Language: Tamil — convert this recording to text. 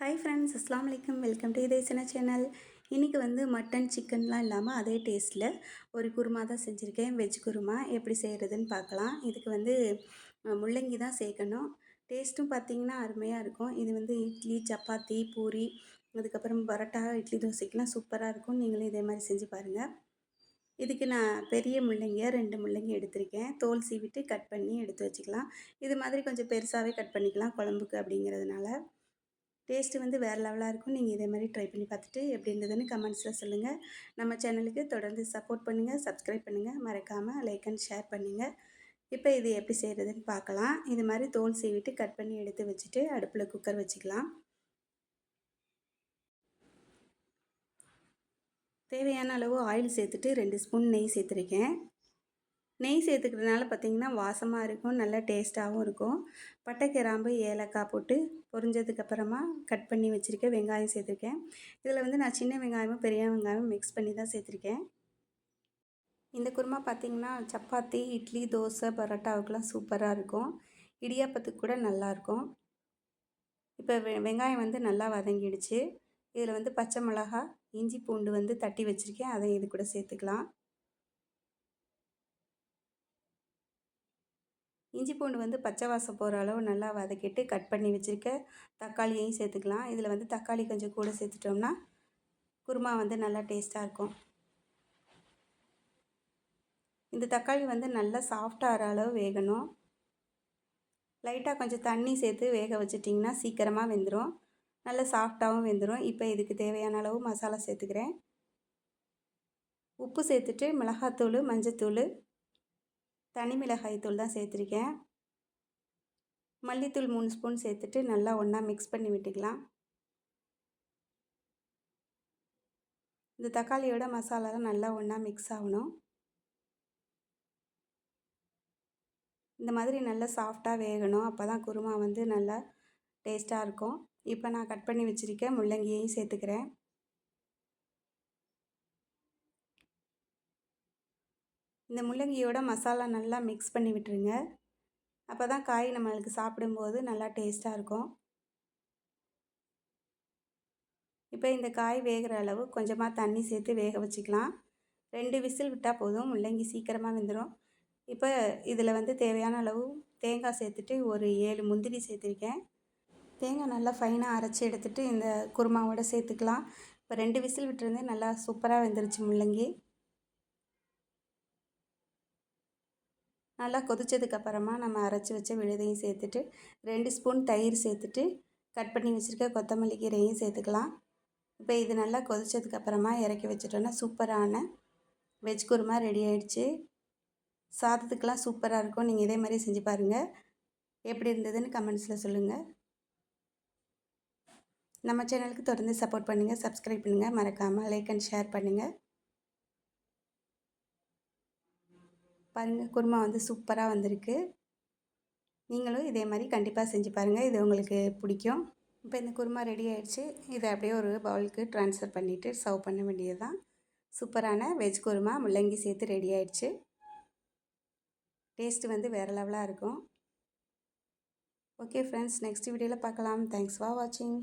ஹாய் ஃப்ரெண்ட்ஸ் அஸ்லாம் வலைக்கம் வெல்கம் டு இதே சின்ன சேனல் இன்றைக்கி வந்து மட்டன் சிக்கன்லாம் இல்லாமல் அதே டேஸ்ட்டில் ஒரு குருமா தான் செஞ்சுருக்கேன். வெஜ் குருமா எப்படி செய்கிறதுன்னு பார்க்கலாம். இதுக்கு வந்து முள்ளங்கி தான் சேர்க்கணும். டேஸ்ட்டும் பார்த்திங்கன்னா அருமையாக இருக்கும். இது வந்து இட்லி சப்பாத்தி பூரி அதுக்கப்புறம் பரோட்டா இட்லி தோசைக்கெலாம் சூப்பராக இருக்கும். நீங்களும் இதே மாதிரி செஞ்சு பாருங்கள் இதுக்கு நான் பெரிய முள்ளங்கியாக ரெண்டு முள்ளங்கி எடுத்திருக்கேன். தோல் சீவிட்டு கட் பண்ணி எடுத்து வச்சுக்கலாம். இது மாதிரி கொஞ்சம் பெருசாகவே கட் பண்ணிக்கலாம் குழம்புக்கு அப்படிங்கிறதுனால. டேஸ்ட்டு வந்து வேறு லெவலாக இருக்கும். நீங்கள் இதே மாதிரி ட்ரை பண்ணி பார்த்துட்டு எப்படி இருந்ததுன்னு கமெண்ட்ஸில் சொல்லுங்கள் நம்ம சேனலுக்கு தொடர்ந்து சப்போர்ட் பண்ணுங்கள் சப்ஸ்கிரைப் பண்ணுங்கள் மறக்காமல் லைக் அண்ட் ஷேர் பண்ணுங்கள் இப்போ இது எப்படி செய்கிறதுன்னு பார்க்கலாம். இது மாதிரி தோல் சீவிட்டு கட் பண்ணி எடுத்து வச்சுட்டு அடுப்பில் குக்கர் வச்சுக்கலாம். தேவையான அளவு ஆயில் சேர்த்துட்டு ரெண்டு ஸ்பூன் நெய் சேர்த்துருக்கேன். நெய் சேர்த்துக்கிறதுனால பார்த்திங்கன்னா வாசமாக இருக்கும் நல்லா டேஸ்ட்டாகவும் இருக்கும். பட்டை கிராம்பு ஏலக்காய் போட்டு பொரிஞ்சதுக்கப்புறமா கட் பண்ணி வச்சுருக்கேன் வெங்காயம் சேர்த்துருக்கேன். இதில் வந்து நான் சின்ன வெங்காயமும் பெரிய வெங்காயமும் மிக்ஸ் பண்ணி தான் சேர்த்துருக்கேன். இந்த குருமா பார்த்திங்கன்னா சப்பாத்தி இட்லி தோசை பரோட்டாவுக்கெலாம் சூப்பராக இருக்கும். இடியாப்பத்துக்கு கூட நல்லாயிருக்கும் இப்போ வெ வெங்காயம் வந்து நல்லா வதங்கிடுச்சு. இதில் வந்து பச்சை மிளகா இஞ்சி பூண்டு வந்து தட்டி வச்சுருக்கேன். அதை இது கூட சேர்த்துக்கலாம். இஞ்சி பூண்டு வந்து பச்சை வாசம் போகிற அளவு நல்லா வதக்கிட்டு கட் பண்ணி வச்சுருக்க தக்காளியையும் சேர்த்துக்கலாம். இதில் வந்து தக்காளி கொஞ்சம் கூட சேர்த்துட்டோம்னா குருமா வந்து நல்லா டேஸ்ட்டாக இருக்கும். இந்த தக்காளி வந்து நல்லா சாஃப்டாகிற அளவு வேகணும். லைட்டாக கொஞ்சம் தண்ணி சேர்த்து வேக வச்சிட்டிங்கன்னா சீக்கிரமாக வெந்துடும் நல்லா சாஃப்டாகவும் வெந்துடும் இப்போ இதுக்கு தேவையான அளவு மசாலா சேர்த்துக்கிறேன். உப்பு சேர்த்துட்டு மிளகாத்தூள் மஞ்சத்தூள் தனி மிளகாய்த்தூள் தான் சேர்த்துருக்கேன். மல்லித்தூள் மூணு ஸ்பூன் சேர்த்துட்டு நல்லா ஒன்றா மிக்ஸ் பண்ணி விட்டுக்கலாம். இந்த தக்காளியோட மசாலாலாம் நல்லா ஒன்றா மிக்ஸ் ஆகணும். இந்த மாதிரி நல்லா சாஃப்டாக வேகணும். அப்போ தான் குருமா வந்து நல்லா டேஸ்ட்டாக இருக்கும். இப்போ நான் கட் பண்ணி வச்சுருக்கேன் முள்ளங்கியையும் சேர்த்துக்கிறேன். இந்த முள்ளங்கியோட மசாலா நல்லா மிக்ஸ் பண்ணி விட்டுருங்க. அப்போ தான் காய் நம்மளுக்கு சாப்பிடும்போது நல்லா டேஸ்ட்டாக இருக்கும். இப்போ இந்த காய் வேகிற அளவு கொஞ்சமாக தண்ணி சேர்த்து வேக வச்சுக்கலாம். ரெண்டு விசில் விட்டால் போதும் முள்ளங்கி சீக்கிரமாக வெந்துடும் இப்போ இதில் வந்து தேவையான அளவு தேங்காய் சேர்த்துட்டு ஒரு ஏழு முந்திரி சேர்த்துருக்கேன். தேங்காய் நல்லா ஃபைனாக அரைச்சி எடுத்துகிட்டு இந்த குருமாவோட சேர்த்துக்கலாம். இப்போ ரெண்டு விசில் விட்டுருந்தேன் நல்லா சூப்பராக வெந்துருச்சு முள்ளங்கி. நல்லா கொதித்ததுக்கப்புறமா நம்ம அரைச்சி வச்ச விழுதையும் சேர்த்துட்டு ரெண்டு ஸ்பூன் தயிர் சேர்த்துட்டு கட் பண்ணி வச்சுருக்க கொத்தமல்லி கீரையும் சேர்த்துக்கலாம். இப்போ இது நல்லா கொதித்ததுக்கப்புறமா இறக்கி வச்சுட்டோன்னா சூப்பரான வெஜ் குருமா ரெடி ஆகிடுச்சு சாதத்துக்கெலாம் சூப்பராக இருக்கும். நீங்கள் இதே மாதிரி செஞ்சு பாருங்கள் எப்படி இருந்ததுன்னு கமெண்ட்ஸில் சொல்லுங்கள் நம்ம சேனலுக்கு தொடர்ந்து சப்போர்ட் பண்ணுங்கள் சப்ஸ்கிரைப் பண்ணுங்கள் மறக்காமல் லைக் அண்ட் ஷேர் பண்ணுங்கள் பாருங்கள் குருமா வந்து சூப்பராக வந்திருக்கு. நீங்களும் இதே மாதிரி கண்டிப்பாக செஞ்சு பாருங்கள் இது உங்களுக்கு பிடிக்கும். இப்போ இந்த குருமா ரெடி ஆகிடுச்சு இதை அப்படியே ஒரு பவுலுக்கு ட்ரான்ஸ்ஃபர் பண்ணிவிட்டு சர்வ் பண்ண வேண்டியது தான் சூப்பரான வெஜ் குருமா முள்ளங்கி சேர்த்து ரெடி ஆகிடுச்சு டேஸ்ட்டு வந்து வேறு லெவலாக இருக்கும். ஓகே ஃப்ரெண்ட்ஸ் நெக்ஸ்ட் வீடியோவில் பார்க்கலாம். தேங்க்ஸ் ஃபார் வாட்சிங்